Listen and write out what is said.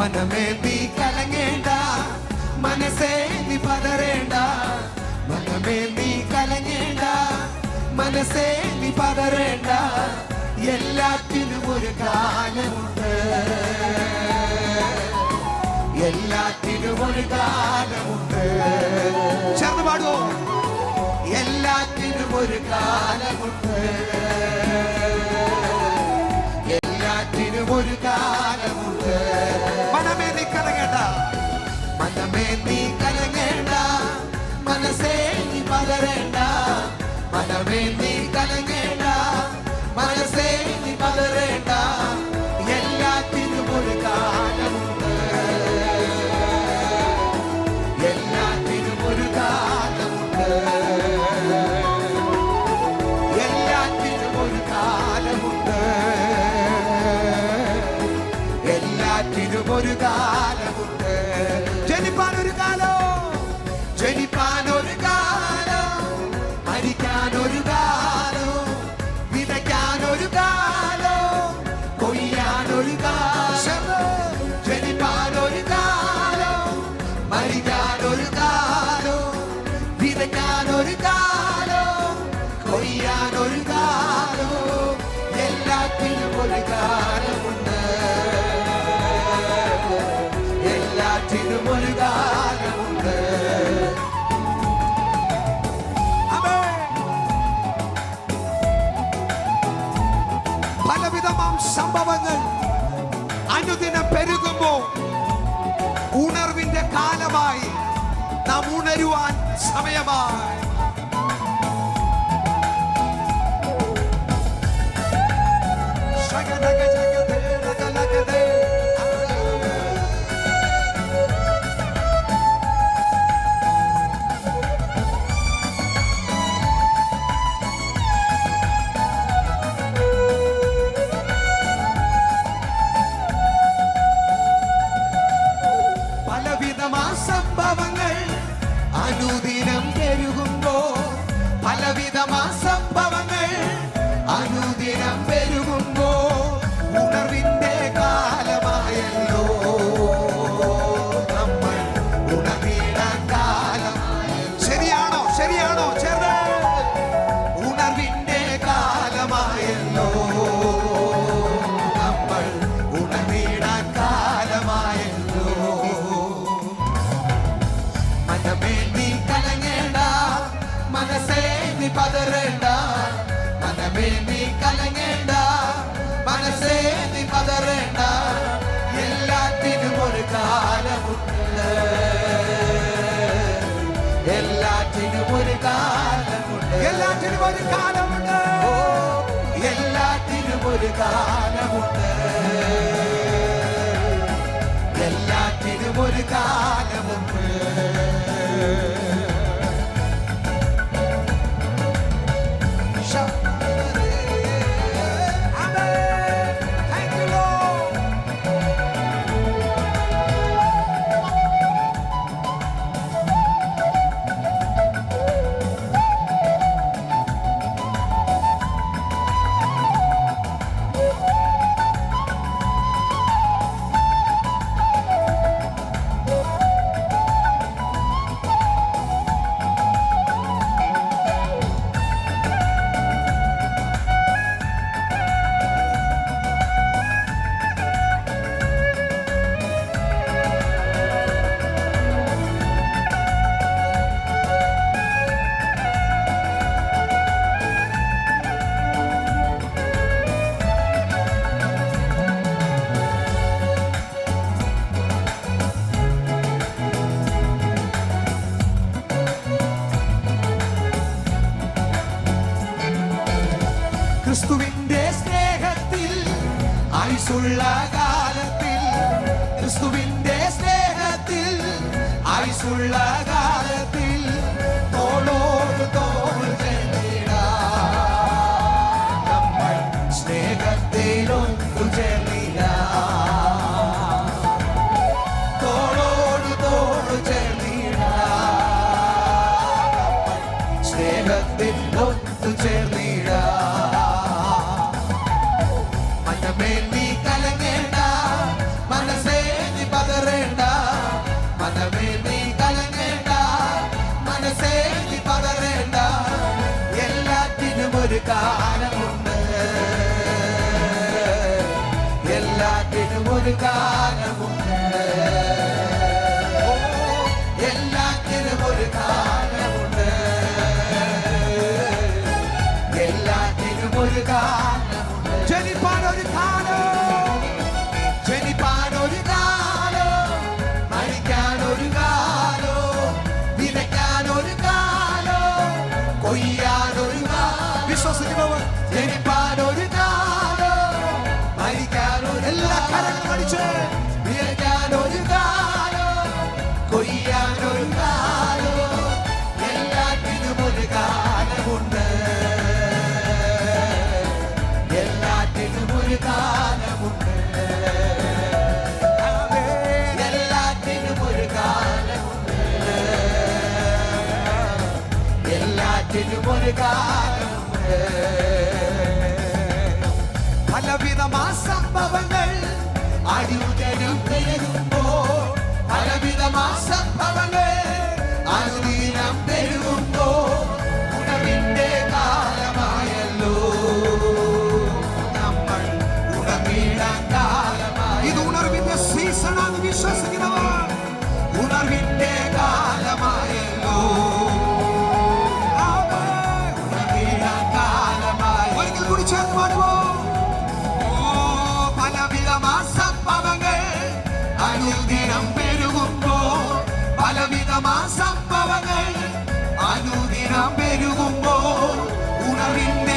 മനമേ നീ കലങ്ങേണ്ട മനസ്സേ നീ പതരേണ്ട മനമേ നീ കലങ്ങേണ്ട മനസ്സേ നീ പതരേണ്ട എല്ലാത്തിനും ഒരു കാലമുണ്ട് എല്ലാത്തിനും ഒരു കാലമുണ്ട് ചേർന്ന് പാടുവോ? എല്ലാത്തിനും ഒരു കാലമുണ്ട് എല്ലാത്തിനും ഒരു കാലമുണ്ട് മനമേ നീ കലങ്ങേണ്ട മനസ്സേ നീ പകരേണ്ട എല്ലാത്തിനും ഒരു കാലമുണ്ട്. എല്ലാത്തിനും ഒരു കാലമുണ്ട്. എല്ലാത്തിനും ഒരു കാലമുണ്ട്. എല്ലാത്തിനും ഒരു കാലമുണ്ട്. പലവിധമാം സംഭവങ്ങൾ അനുദിനം പെരുകുമ്പോ ഉണർവിന്റെ കാലമായി നാം ഉണരുവാൻ സമയമായി. പതറേണ്ട മനമേ നീ കലങ്ങേണ്ട. മനസ്സേ നീ പതറേണ്ട എല്ലാത്തിനും ഒരു കാലമുണ്ട്. എല്ലാറ്റിനും ഒരു കാലമുണ്ട്. എല്ലാറ്റിനും ഒരു കാലമുണ്ട്. ഓ എല്ലാത്തിനും ഒരു കാലമുണ്ട്. ക്രിസ്തുവിന്റെ സ്നേഹത്തിൽ ആയുസുള്ള കാലത്തിൽ ക്രിസ്തുവിന്റെ സ്നേഹത്തിൽ ആയുസുള്ള കാലത്തിൽ തോളോട് തോൾ. നമ്മൾ സ്നേഹത്തിലൊന്നു ചേർന്നിടാം. തോളോട് തോൾ ചേർന്നിടാം. സ്നേഹത്തിൽ ഒത്തു ചേർന്നിടാം Africa. പാട്ടിനുമൊരു കാലമുണ്ട് പലവിധമാ അടിയുതരും പെരുകുമ്പോൾ പലവിധമാ സംഭവം സ്നേഹം പെരുകുമ്പോ പലവിധമാ സംഭവങ്ങൾ അനുദിനം പെരുകുമ്പോൾ ഉണറിന്റെ